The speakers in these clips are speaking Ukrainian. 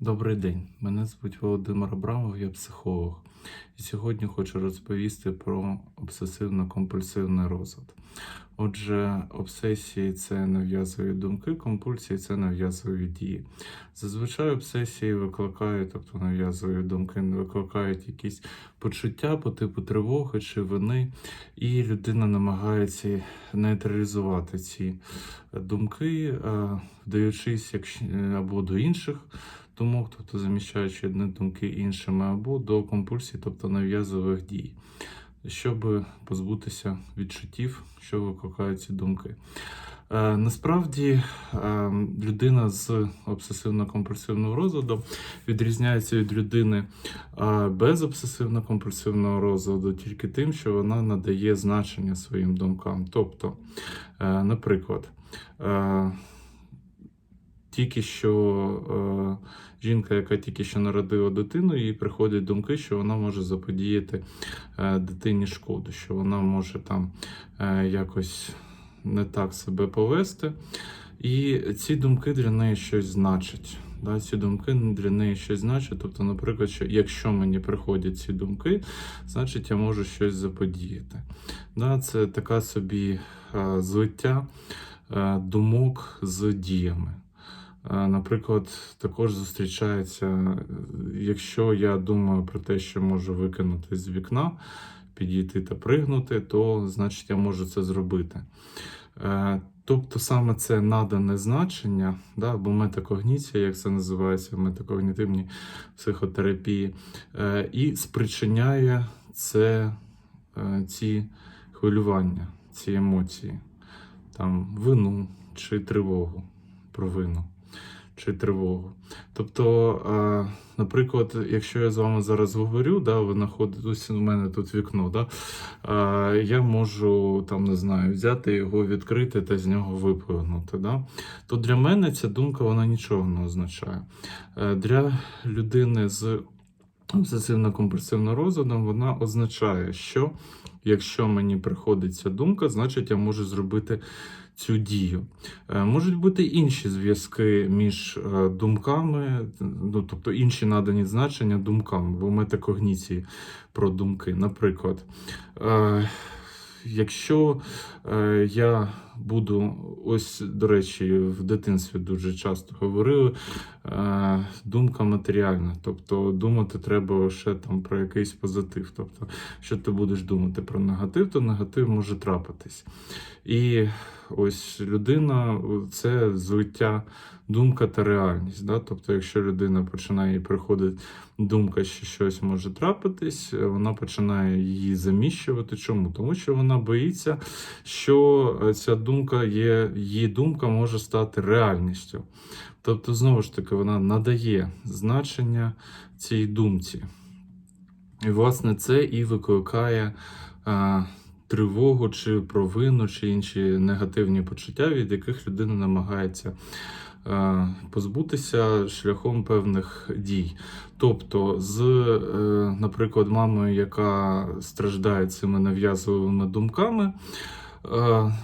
Добрий день, мене звуть Володимир Абрамов, я психолог. І сьогодні хочу розповісти про обсесивно-компульсивний розлад. Отже, обсесії це нав'язові думки, компульсії це нав'язові дії. Зазвичай обсесії викликають, тобто нав'язові думки викликають якісь почуття по типу тривоги чи вини, і людина намагається нейтралізувати ці думки, е, вдаючись або до інших думок, тобто заміщаючи одні думки іншими, або до компульсій, тобто нав'язових дій, щоб позбутися відчуттів, що викликають ці думки. Е, насправді е, людина з обсесивно-компульсивним розладом відрізняється від людини е, без обсесивно-компульсивного розладу тільки тим, що вона надає значення своїм думкам. Тобто, е, наприклад, е, тільки що е, жінка, яка тільки що народила дитину, їй приходять думки, що вона може заподіяти е, дитині шкоду, що вона може там е, якось не так себе повести. І ці думки для неї щось значать. Да, ці думки для неї щось значать. Тобто, наприклад, що якщо мені приходять ці думки, значить я можу щось заподіяти. Да, це така собі е, злиття е, думок з діями. Наприклад, також зустрічається, якщо я думаю про те, що можу викинути з вікна, підійти та пригнути, то значить я можу це зробити. Е, Тобто саме це надане значення, да, або метакогніція, як це називається в метакогнітивній психотерапії, е, і спричиняє це, е, ці хвилювання, ці емоції, там, вину чи тривогу, провину чи тривогу. Тобто, наприклад, якщо я з вами зараз говорю, да, ви знаходитесь у мене тут вікно, да, я можу там не знаю, взяти його, відкрити та з нього виплигнути. Да, то для мене ця думка вона нічого не означає. Е, для людини з обсесивно-компульсивним розладом вона означає, що якщо мені приходить ця думка, значить я можу зробити цю дію. Е, Можуть бути інші зв'язки між е, думками, ну тобто інші надані значення думкам, бо метакогніції про думки. Наприклад, е, якщо я буду, ось, до речі, в дитинстві дуже часто говорили, е, думка матеріальна, тобто думати треба лише там про якийсь позитив. Тобто, що ти будеш думати про негатив, то негатив може трапитись. І ось людина це злиття думка та реальність. Да? Тобто, якщо людина починає їй приходить думка, що щось може трапитись, вона починає її заміщувати. Чому? Тому що вона боїться, що е, ця є, її думка може стати реальністю. Тобто, знову ж таки, вона надає значення цій думці. І, власне, це і викликає а, тривогу чи провину, чи інші негативні почуття, від яких людина намагається позбутися шляхом певних дій. Тобто, з, е, наприклад, мамою, яка страждає цими нав'язливими думками,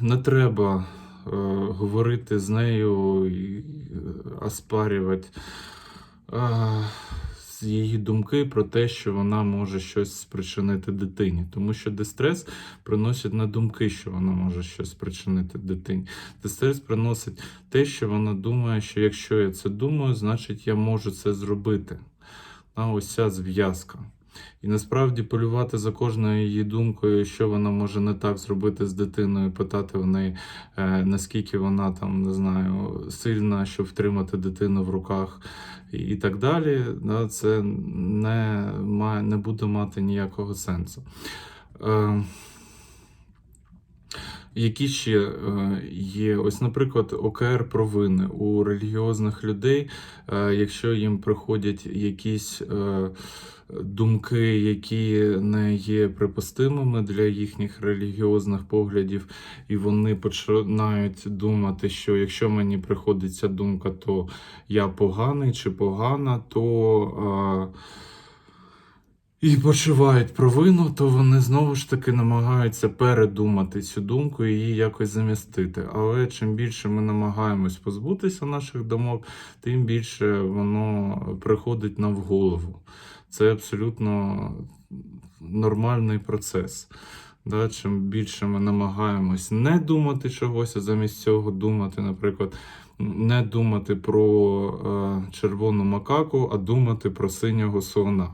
не треба е, говорити з нею і е, е, її думки про те, що вона може щось спричинити дитині, тому що дистрес приносить не думки, що вона може щось спричинити дитині. Дистрес приносить те, що вона думає, що якщо я це думаю, значить я можу це зробити. А ось ця зв'язка. І насправді полювати за кожною її думкою, що вона може не так зробити з дитиною, питати в неї, е, наскільки вона там не знаю, сильна, щоб втримати дитину в руках і, так далі, да, це не, має, не буде мати ніякого сенсу. Е, які ще е, є, ось, наприклад, ОКР провини у релігіозних людей, е, якщо їм приходять якісь е, думки, які не є припустимими для їхніх релігіозних поглядів, і вони починають думати, що якщо мені приходить ця думка, то я поганий чи погана, то. е, і почувають провину, то вони знову ж таки намагаються передумати цю думку і її якось замістити. Але чим більше ми намагаємось позбутися наших думок, тим більше воно приходить нам в голову. Це абсолютно нормальний процес. Да, чим більше ми намагаємось не думати чогось, а замість цього думати, наприклад, не думати про е, червону макаку, а думати про синього слона.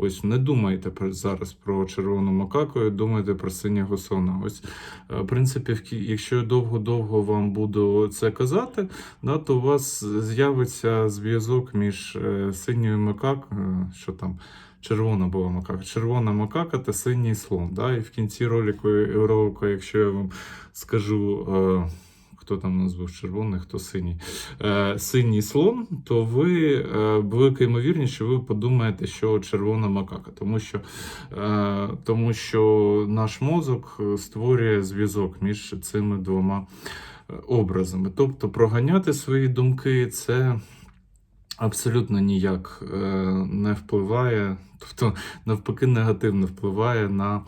Ось не думайте зараз про червону макаку, думайте про синього слона. Ось, е, в принципі, якщо я довго-довго вам буду це казати, да, то у вас з'явиться зв'язок між е, синьою макакою, що там. Червона була макака, червона макака та синій слон. Да? І в кінці ролику, ролику, якщо я вам скажу, е, хто там у нас був червоний, хто синій, е, синій слон, то ви е, велика ймовірність, що ви подумаєте, що червона макака, тому що, е, тому що наш мозок е, створює зв'язок між цими двома е, образами. Тобто проганяти свої думки це абсолютно ніяк е, не впливає, тобто навпаки негативно впливає на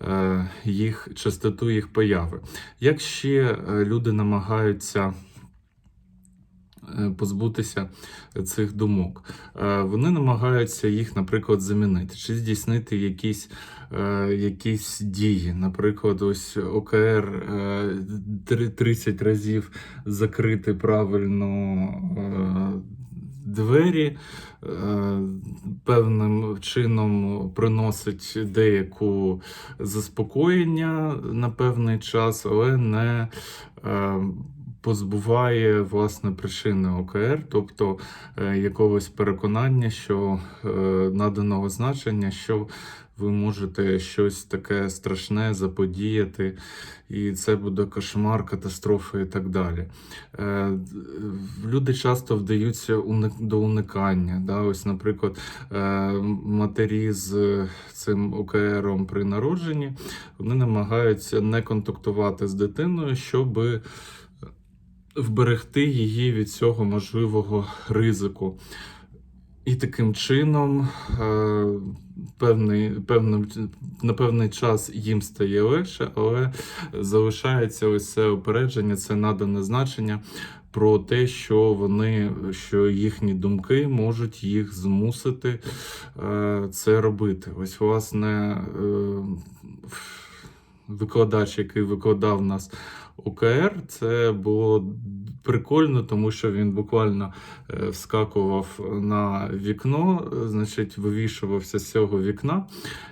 е, їх частоту їх появи. Як ще е, люди намагаються позбутися цих думок. Вони намагаються їх, наприклад, замінити чи здійснити якісь, якісь дії. Наприклад, ось ОКР е, 30 разів закрити правильно. Двері е, певним чином приносить деяку заспокоєння на певний час, але не е, позбуває власне причини ОКР, тобто е, якогось переконання, що наданого значення, що ви можете щось таке страшне заподіяти, і це буде кошмар, катастрофа і так далі. Е, Люди часто вдаються до уникання. Да? Ось, наприклад, е, матері з цим ОКРом при народженні вони намагаються не контактувати з дитиною, щоб вберегти її від цього можливого ризику. І таким чином е, певний, на певний час їм стає легше, але залишається ось це опередження, це надане значення про те, що вони, що їхні думки можуть їх змусити е, це робити. Ось, власне, е, викладач, який викладав нас ОКР, це було прикольно, тому що він буквально е, вскакував на вікно, значить, вивішувався з цього вікна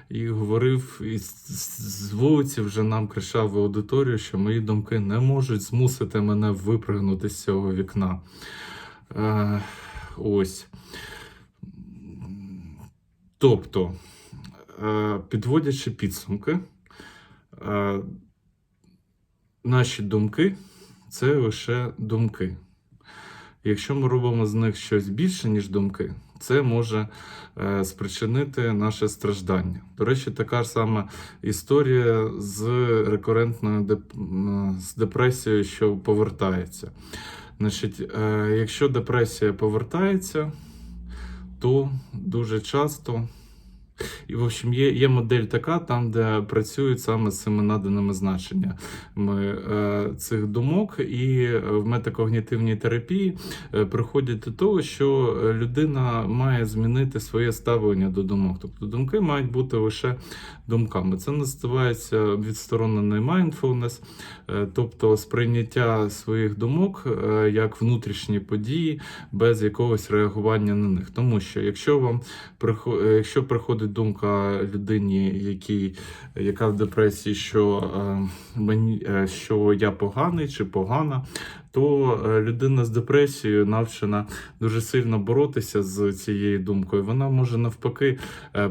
і говорив і з вулиці вже нам кричав в аудиторію, що мої думки не можуть змусити мене випригнути з цього вікна. Е, ось. Тобто, е, підводячи підсумки, е, наші думки це лише думки. Якщо ми робимо з них щось більше, ніж думки, це може е, спричинити наше страждання. До речі, така ж сама історія з рекурентною деп... з депресією, що повертається. Значить, е, якщо депресія повертається, то дуже часто. І, в общем, є, є модель така, там, де працюють саме з цими наданими значеннями е, цих думок, і е, в метакогнітивній терапії е, приходять до того, що е, людина має змінити своє ставлення до думок. Тобто думки мають бути лише думками. Це називається відсторонений mindfulness, е, тобто сприйняття своїх думок е, як внутрішні події без якогось реагування на них. Тому що якщо вам якщо приходить думка людині, якій, яка в депресії, що, е, мені, е, що я поганий чи погана, то е, людина з депресією навчена дуже сильно боротися з цією думкою. Вона може навпаки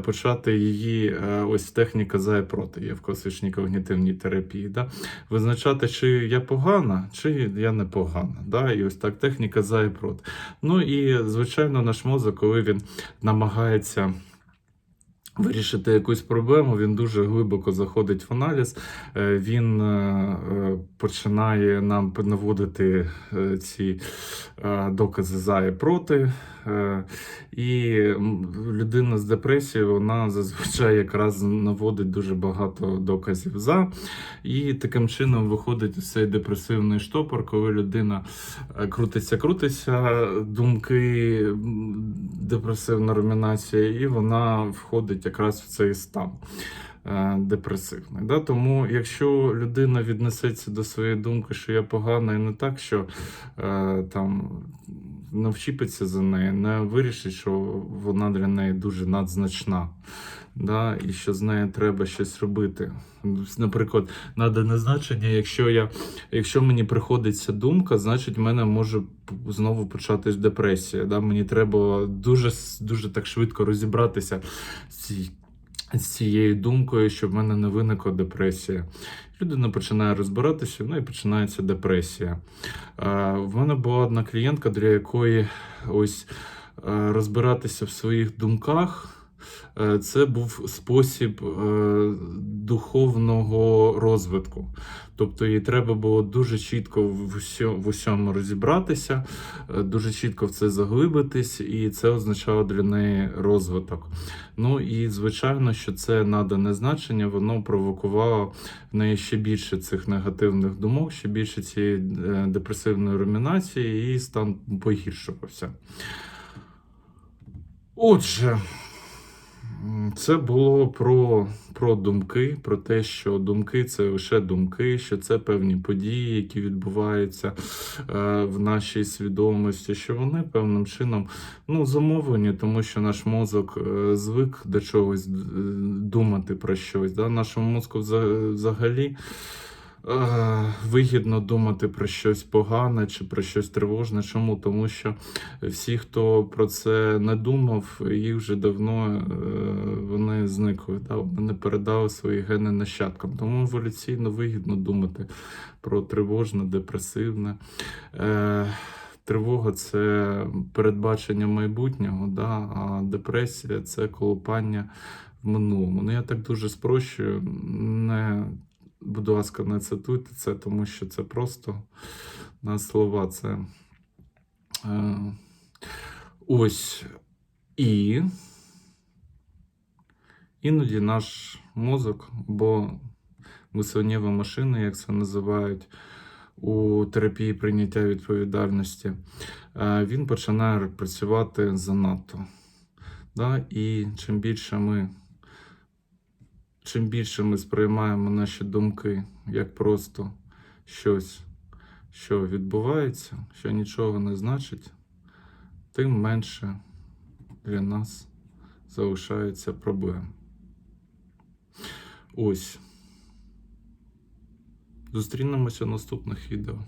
почати її ось техніка за і проти є в класичній когнітивній терапії. Да? Визначати, чи я погана, чи я не погана. Да? І ось так техніка за і проти. Ну і звичайно, наш мозок, коли він намагається. Вирішити якусь проблему, він дуже глибоко заходить в аналіз. Е, Він е, е, починає нам наводити ці докази за і проти. І людина з депресією вона зазвичай якраз наводить дуже багато доказів за. І таким чином виходить цей депресивний штопор, коли людина е, крутиться, крутиться, думки, депресивна румінація, і вона входить якраз в цей стан е, депресивний. Да? Тому, якщо людина віднесеться до своєї думки, що я погана і не так, що е, там не вчіпиться за неї, не вирішить, що вона для неї дуже надзначна. Да, і що з нею треба щось робити. Наприклад, надане значення, якщо я, якщо мені приходиться думка, значить в мене може знову початись депресія. Да? Мені треба дуже, дуже так швидко розібратися з, цій- з цією думкою, щоб в мене не виникла депресія. Людина починає розбиратися, ну і починається депресія. Е, В мене була одна клієнтка, для якої ось е, розбиратися в своїх думках. Е, Це був спосіб е, духовного розвитку. Тобто їй треба було дуже чітко в усьому розібратися, е, дуже чітко в це заглибитись, і це означало для неї розвиток. Ну і звичайно, що це надане значення, воно провокувало в неї ще більше цих негативних думок, ще більше цієї депресивної румінації, і стан погіршувався. Отже, це було про, про думки, про те, що думки це лише думки, що це певні події, які відбуваються е, в нашій свідомості, що вони певним чином ну, замовлені, тому що наш мозок е, звик до чогось е, думати про щось. Да? Нашому мозку вза- взагалі. Е, Вигідно думати про щось погане чи про щось тривожне. Чому? Тому що всі, хто про це не думав, їх вже давно е, вони зникли. Да? Вони не передали свої гени нащадкам. Тому еволюційно вигідно думати про тривожне, депресивне. Е, Тривога це передбачення майбутнього, да? а депресія це колупання в минулому. Ну я так дуже спрощую. Не будь ласка, не цитуйте це, тому що це просто на слова. Це е, ось і іноді наш мозок, бо мисленнєва машина, як це називають у терапії прийняття відповідальності, е, він починає працювати занадто. Да? І чим більше ми чим більше ми сприймаємо наші думки як просто щось, що відбувається, що нічого не значить, тим менше для нас залишається проблем. Ось. Зустрінемося в наступних відео.